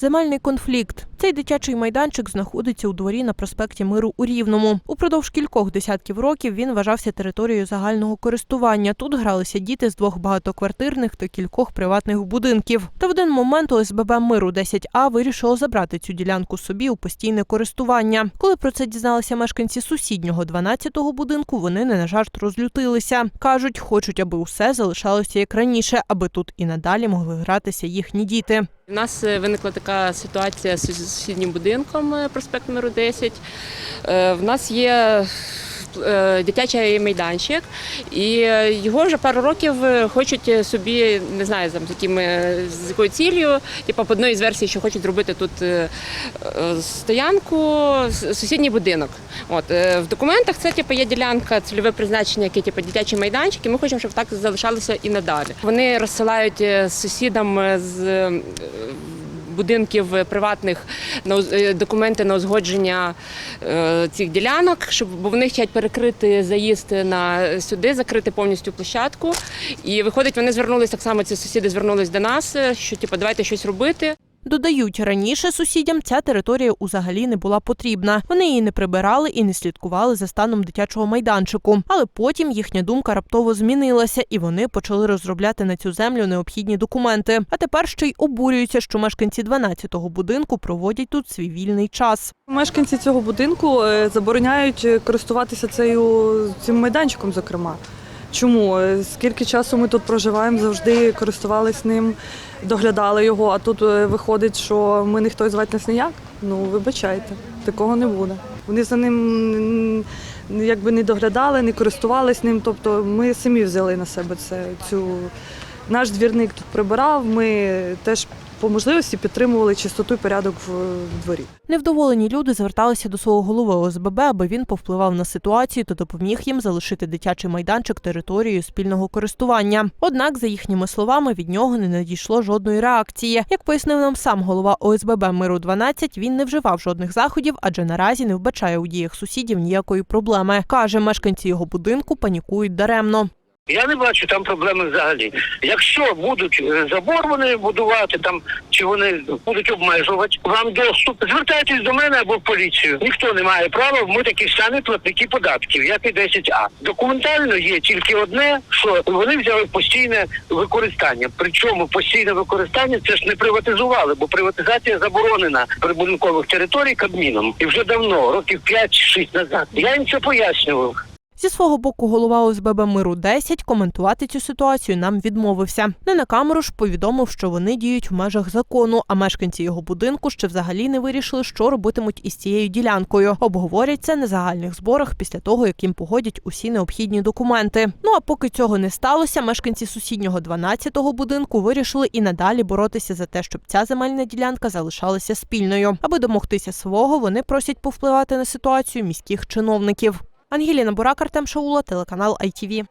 Земельний конфлікт. Цей дитячий майданчик знаходиться у дворі на проспекті Миру у Рівному. Упродовж кількох десятків років він вважався територією загального користування. Тут гралися діти з двох багатоквартирних та кількох приватних будинків. Та в один момент ОСББ Миру 10А вирішило забрати цю ділянку собі у постійне користування. Коли про це дізналися мешканці сусіднього 12-го будинку, вони не на жарт розлютилися. кажуть, хочуть, аби усе залишалося як раніше, аби тут і надалі могли гратися їхні діти. У нас е, виникла така ситуація з сусіднім будинком е, проспект Миру 10. Е, В нас є дитячий майданчик, і е, його вже пару років е, хочуть собі, не знаю, там, з, якими, з якою цілею, типу, по одній з версій, що хочуть зробити тут е, е, стоянку, сусідній будинок. От, е, в документах це типу, є ділянка, цільове призначення, яке типу, дитячий майданчик, і ми хочемо, щоб так залишалося і надалі. Вони розсилають е, сусідам е, з е, будинків приватних е, документи на узгодження е, цих ділянок, щоб бо вони хочуть перекрити заїзд на сюди, закрити повністю площадку. І виходить, вони звернулись так само. Ці сусіди звернулись до нас, е, що типу, давайте щось робити. Додають, раніше сусідям ця територія узагалі не була потрібна. Вони її не прибирали і не слідкували за станом дитячого майданчику. Але потім їхня думка раптово змінилася, і вони почали розробляти на цю землю необхідні документи. А тепер ще й обурюються, що мешканці 12-го будинку проводять тут свій вільний час. Мешканці цього будинку е, забороняють е, користуватися цим майданчиком, зокрема. Чому? Скільки часу ми тут проживаємо, завжди користувались ним, доглядали його, а тут е, виходить, що ми ніхто звати нас ніяк. Ну, вибачайте, такого не буде. Вони за ним якби не доглядали, не користувались ним. Тобто ми самі взяли на себе це, цю. Наш двірник тут прибирав, ми теж по можливості підтримували чистоту і порядок в в дворі. Невдоволені люди зверталися до свого голови ОСББ, аби він повпливав на ситуацію та допоміг їм залишити дитячий майданчик територією спільного користування. Однак, за їхніми словами, від нього не надійшло жодної реакції. Як пояснив нам сам голова ОСББ Миру 12 він не вживав жодних заходів, адже наразі не вбачає у діях сусідів ніякої проблеми. каже, мешканці його будинку панікують даремно. Я не бачу там проблеми взагалі. Якщо будуть е, забор вони будувати там, чи вони будуть обмежувати вам доступ, звертайтесь до мене або в поліцію. Ніхто не має права, ми такі самі платники податків, як і 10А. Документально є тільки одне, що вони взяли постійне використання. Причому постійне використання це ж не приватизували, бо приватизація заборонена прибудинкових територій Кабміном. І вже давно, років 5-6 назад. Я їм це пояснював. Зі свого боку, голова ОСББ Миру 10 коментувати цю ситуацію нам відмовився. Не на камеру ж повідомив, що вони діють в межах закону, а мешканці його будинку ще взагалі не вирішили, що робитимуть із цією ділянкою. Обговорять це на загальних зборах після того, як їм погодять усі необхідні документи. Ну а поки цього не сталося, мешканці сусіднього 12-го будинку вирішили і надалі боротися за те, щоб ця земельна ділянка залишалася спільною. Аби домогтися свого, вони просять повпливати на ситуацію міських чиновників. Ангеліна Бурак, Артем Шаула, телеканал ITV.